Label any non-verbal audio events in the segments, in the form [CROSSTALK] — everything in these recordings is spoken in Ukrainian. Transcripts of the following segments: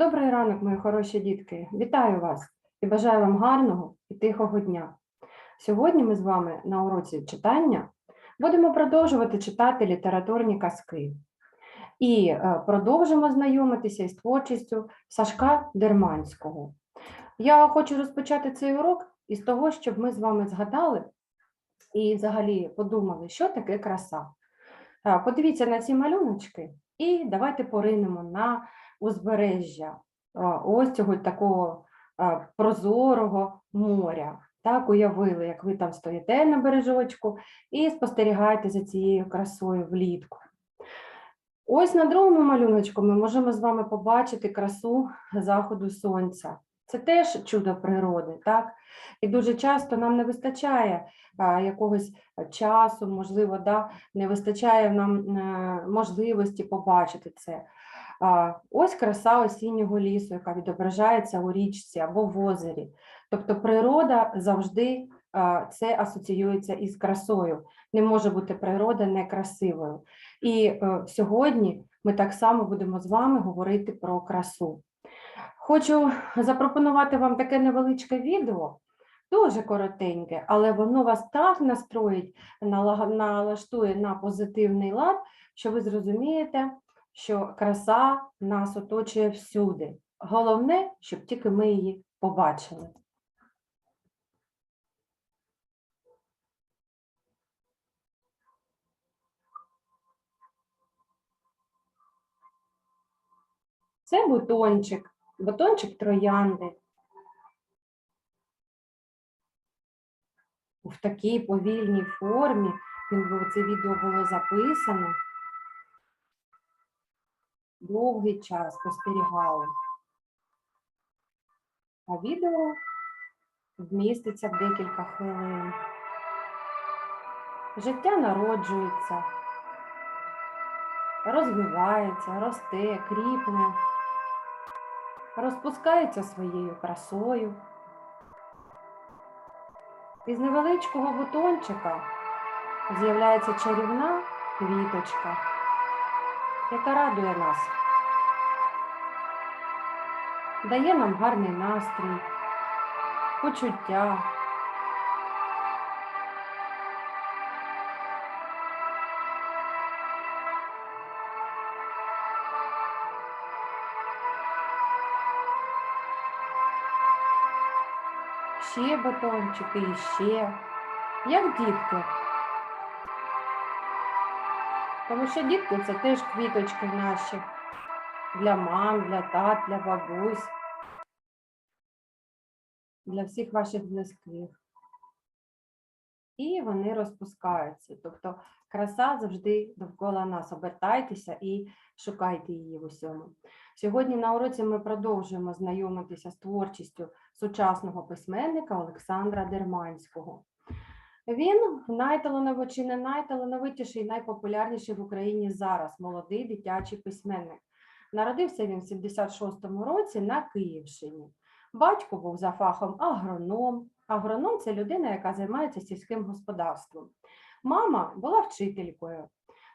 Добрий ранок, мої хороші дітки. Вітаю вас і бажаю вам гарного і тихого дня. Сьогодні ми з вами на уроці читання будемо продовжувати читати літературні казки і е, продовжимо знайомитися із творчістю Сашка Дерманського. Я хочу розпочати цей урок із того, щоб ми з вами згадали і взагалі подумали, що таке краса. Е, Подивіться на ці малюночки і давайте поринемо на узбережжя ось цього такого прозорого моря. Так, уявили, як ви там стоїте на бережочку і спостерігаєте за цією красою влітку. Ось на другому малюночку ми можемо з вами побачити красу заходу сонця. Це теж чудо природи, так? І дуже часто нам не вистачає а, якогось часу, можливо, да, не вистачає нам е, можливості побачити це. Ось краса осіннього лісу, яка відображається у річці або в озері. Тобто природа завжди це асоціюється із красою. Не може бути природа некрасивою. І е, сьогодні ми так само будемо з вами говорити про красу. Хочу запропонувати вам таке невеличке відео, дуже коротеньке, але воно вас так настроїть, налаштує на позитивний лад, що ви зрозумієте, що краса нас оточує всюди. Головне, щоб тільки ми її побачили. Це бутончик, бутончик троянди. В такій повільній формі це відео було записано. Довгий час спостерігали. А відео вміститься в декілька хвилин. Життя народжується, розвивається, росте, кріпне, розпускається своєю красою. Із невеличкого бутончика з'являється чарівна квіточка, яка радує нас, дає нам гарний настрій, почуття. Ще батончики і ще, як дітки. Тому що дітки це теж квіточки наші для мам, для тат, для бабусь, для всіх ваших близьких. І вони розпускаються. Тобто краса завжди довкола нас. Обертайтеся і шукайте її в усьому. Сьогодні на уроці ми продовжуємо знайомитися з творчістю сучасного письменника Олександра Дерманського. Він найталановитіший, не найталановитіший, найпопулярніший в Україні зараз молодий дитячий письменник. Народився він в 76-му році на Київщині. Батько був за фахом агроном. Агроном це людина, яка займається сільським господарством. Мама була вчителькою.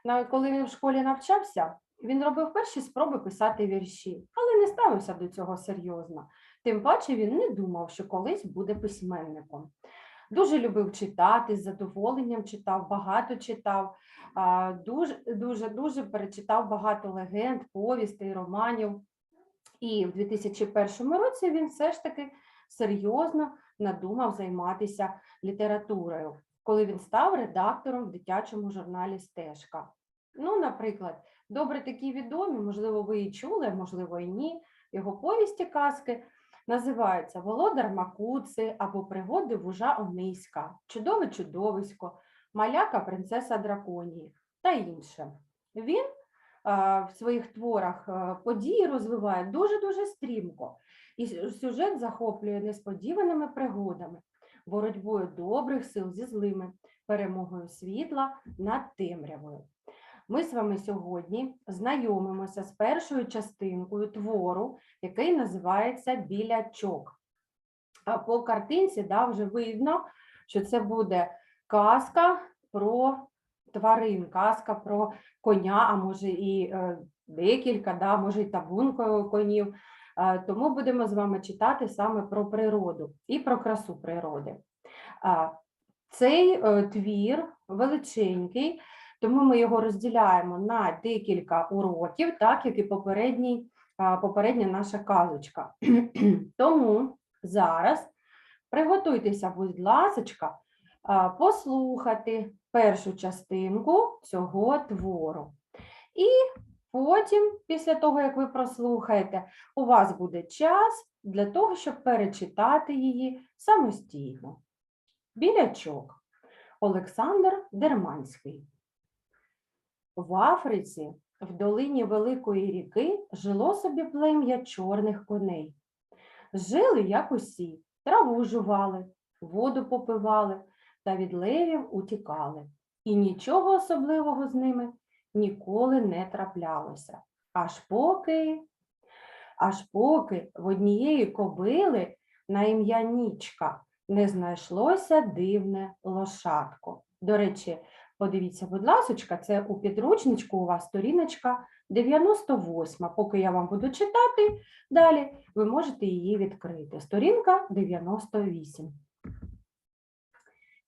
Навіть коли він в школі навчався, він робив перші спроби писати вірші, але не ставився до цього серйозно. Тим паче він не думав, що колись буде письменником. Дуже любив читати, з задоволенням читав, багато читав, дуже, дуже, перечитав багато легенд, повістей, романів. І в 2001 році він все ж таки серйозно надумав займатися літературою, коли він став редактором в дитячому журналі Стежка. Ну, наприклад, добре такі відомі, можливо, ви і чули, можливо, і ні. Його повісті казки називаються Володар Макуци або Пригоди вужа Ониська, Чудове чудовисько, Маляка принцеса драконії та інше. Він в своїх творах події розвиває дуже-дуже стрімко, і сюжет захоплює несподіваними пригодами, боротьбою добрих сил зі злими, перемогою світла над темрявою. Ми з вами сьогодні знайомимося з першою частинкою твору, який називається Білячок. А по картинці да, вже видно, що це буде казка про тварин, казка про коня, а може і е, декілька, да, може і табун конів. Е, Тому будемо з вами читати саме про природу і про красу природи. Цей е, твір величенький, тому ми його розділяємо на декілька уроків, так як і попередній, попередня наша казочка. [CLEARS THROAT] Тому зараз приготуйтеся, будь ласочка, а, послухати першу частинку цього твору. І потім, після того, як ви прослухаєте, у вас буде час для того, щоб перечитати її самостійно. Білячок. Олександр Дерманський. В Африці, в долині Великої ріки, жило собі плем'я чорних коней. Жили, як усі, траву жували, воду попивали та від левів утікали. І нічого особливого з ними ніколи не траплялося. Аж поки, аж поки в однієї кобили на ім'я Нічка не знайшлося дивне лошадко. До речі, подивіться, будь ласочка, це у підручничку у вас сторіночка 98. Поки я вам буду читати далі, ви можете її відкрити. Сторінка 98.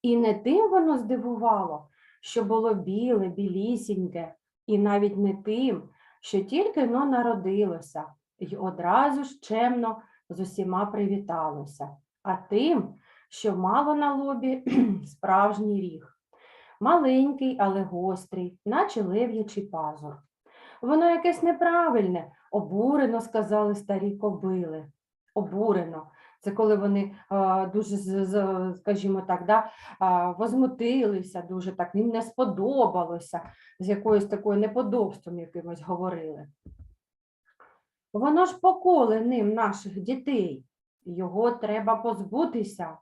І не тим воно здивувало, що було біле, білісіньке, і навіть не тим, що тільки но народилося, й одразу ж чемно з усіма привіталося, а тим, що мало на лобі [CLEARS THROAT] справжній ріг. Маленький, але гострий, наче лев'ячий пазур. Воно якесь неправильне, обурено сказали старі кобили. Обурено. Це коли вони дуже, скажімо так, да, возмутилися, дуже так, їм не сподобалося, з якоюсь такою неподобством якимось говорили. Воно ж поколе ним наших дітей. Його треба позбутися.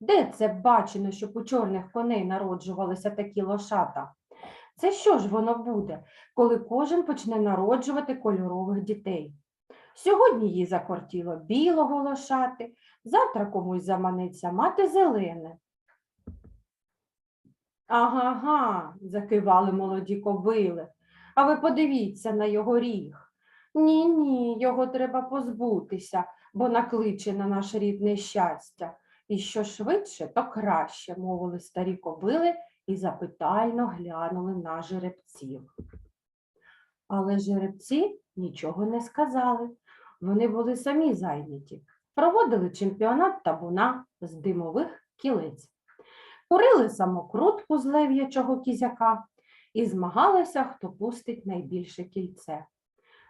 Де це бачено, щоб у чорних коней народжувалися такі лошата? Це що ж воно буде, коли кожен почне народжувати кольорових дітей? Сьогодні їй закортіло білого лошати, завтра комусь заманеться мати зелене. Ага-га, закивали молоді кобили. А ви подивіться на його ріг. Ні, ні, його треба позбутися, бо накличе на наш рід нещастя. І що швидше, то краще, мовили старі кобили і запитально глянули на жеребців. Але жеребці нічого не сказали. Вони були самі зайняті. Проводили чемпіонат табуна з димових кілець. Курили самокрутку з лев'ячого кізяка і змагалися, хто пустить найбільше кільце.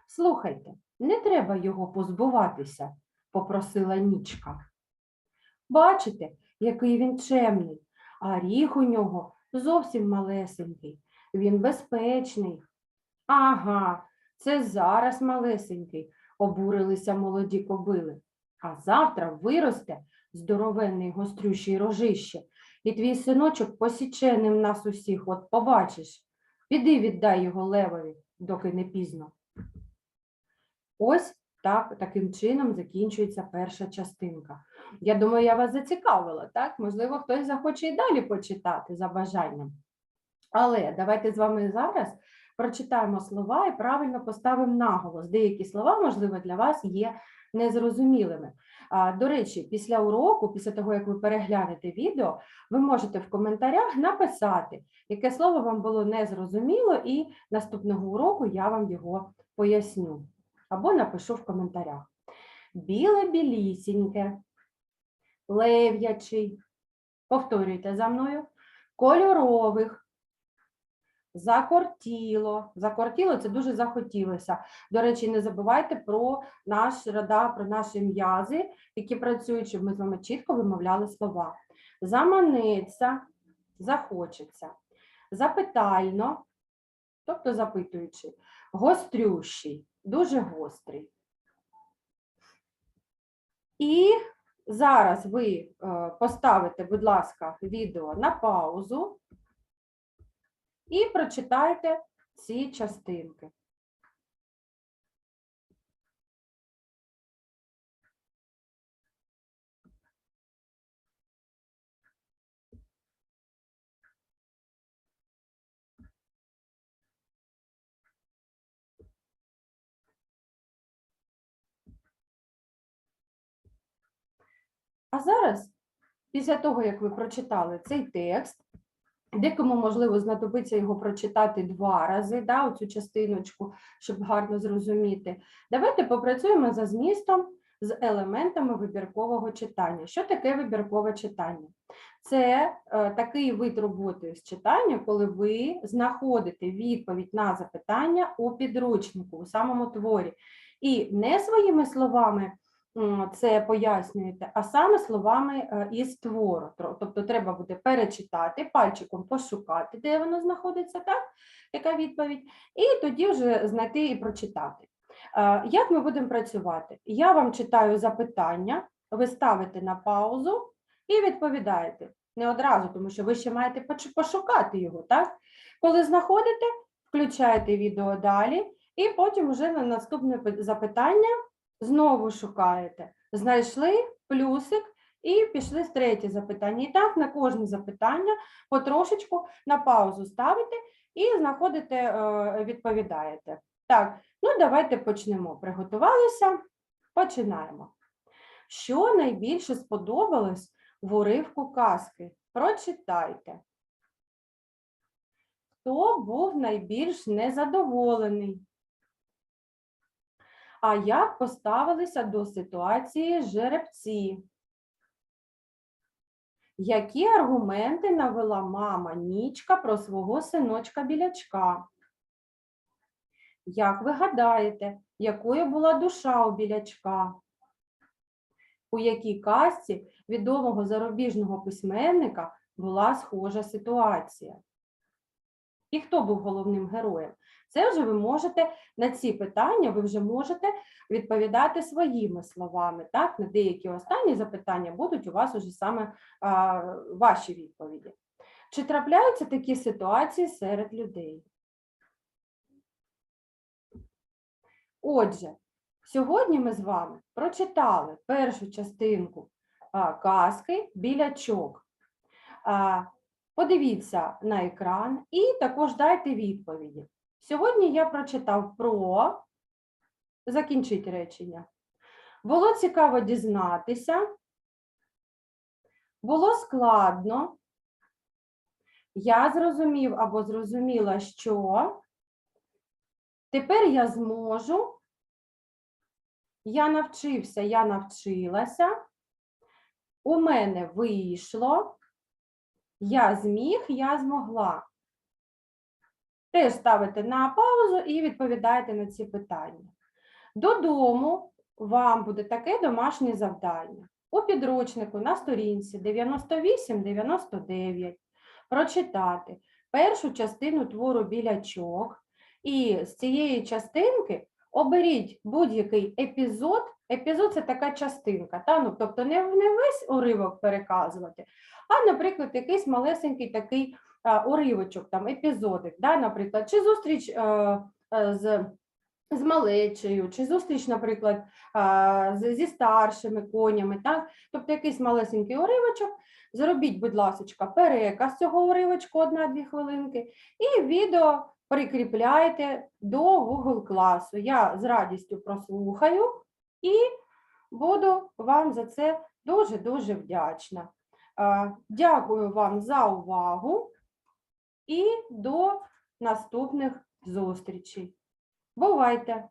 Слухайте, не треба його позбуватися, попросила нічка. Бачите, який він чемний, а ріг у нього зовсім малесенький. Він безпечний. Ага, це зараз малесенький, обурилися молоді кобили. А завтра виросте здоровенний гострющий рожище, і твій синочок посіче ним нас усіх, от побачиш. Піди віддай його левові, доки не пізно. Ось так, таким чином закінчується перша частинка. Я думаю, я вас зацікавила, так? Можливо, хтось захоче і далі почитати за бажанням. Але давайте з вами зараз прочитаємо слова і правильно поставимо наголос. Деякі слова, можливо, для вас є незрозумілими. До речі, після уроку, після того, як ви переглянете відео, ви можете в коментарях написати, яке слово вам було незрозуміло, і наступного уроку я вам його поясню. Або напишу в коментарях. Біле білісіньке, лев'ячий, повторюйте за мною, кольорових, закортіло. Закортіло це дуже захотілося. До речі, не забувайте про наш рада, про наші м'язи, які працюють, щоб ми з вами чітко вимовляли слова. Заманеться, захочеться. Запитально, тобто запитуючи, гострющий, дуже гострий. І зараз ви е, поставите, будь ласка, відео на паузу і прочитайте ці частинки. А зараз, після того, як ви прочитали цей текст, декому, можливо, знадобиться його прочитати два рази, да, оцю частиночку, щоб гарно зрозуміти. Давайте попрацюємо за змістом з елементами вибіркового читання. Що таке вибіркове читання? Це е, такий вид роботи з читання, коли ви знаходите відповідь на запитання у підручнику, у самому творі. І не своїми словами це пояснюєте, а саме словами е, із твору. Тобто треба буде перечитати, пальчиком пошукати, де воно знаходиться, так? Яка відповідь, і тоді вже знайти і прочитати. Е, Як ми будемо працювати? Я вам читаю запитання, ви ставите на паузу і відповідаєте. Не одразу, тому що ви ще маєте пошукати його, так? Коли знаходите, включаєте відео далі, і потім вже на наступне запитання знову шукаєте. Знайшли плюсик і пішли з третє запитання. І так на кожне запитання потрошечку на паузу ставите і знаходите, е, відповідаєте. Так, ну давайте почнемо. Приготувалися, починаємо. Що найбільше сподобалось в уривку казки? Прочитайте. Хто був найбільш незадоволений? А як поставилися до ситуації жеребці? Які аргументи навела мама Нічка про свого синочка білячка? Як ви гадаєте, якою була душа у білячка? У якій казці відомого зарубіжного письменника була схожа ситуація? І хто був головним героєм? Це вже ви можете на ці питання, ви вже можете відповідати своїми словами. Так, на деякі останні запитання будуть у вас уже саме а, ваші відповіді. Чи трапляються такі ситуації серед людей? Отже, сьогодні ми з вами прочитали першу частинку а, казки білячок. А, Подивіться на екран і також дайте відповіді. Сьогодні я прочитав про закінчить речення. Було цікаво дізнатися, було складно. Я зрозумів або зрозуміла, що тепер я зможу. Я навчився, я навчилася. У мене вийшло. Я зміг, я змогла. Теж ставите на паузу і відповідаєте на ці питання. Додому вам буде таке домашнє завдання. У підручнику на сторінці 98-99 прочитати першу частину твору білячок. І з цієї частинки оберіть будь-який епізод. Епізод це така частинка, та? Ну, тобто не, не весь уривок переказувати, а, наприклад, якийсь малесенький такий а, уривочок, там, епізодик, да? наприклад, чи зустріч е, е, з, з малечею, чи зустріч, наприклад, зі старшими конями, так? тобто якийсь малесенький уривочок, зробіть, будь ласка, переказ цього уривочку, одна-дві хвилинки, і відео прикріпляйте до Google класу. Я з радістю прослухаю і буду вам за це дуже-дуже вдячна. Дякую вам за увагу і до наступних зустрічей. Бувайте!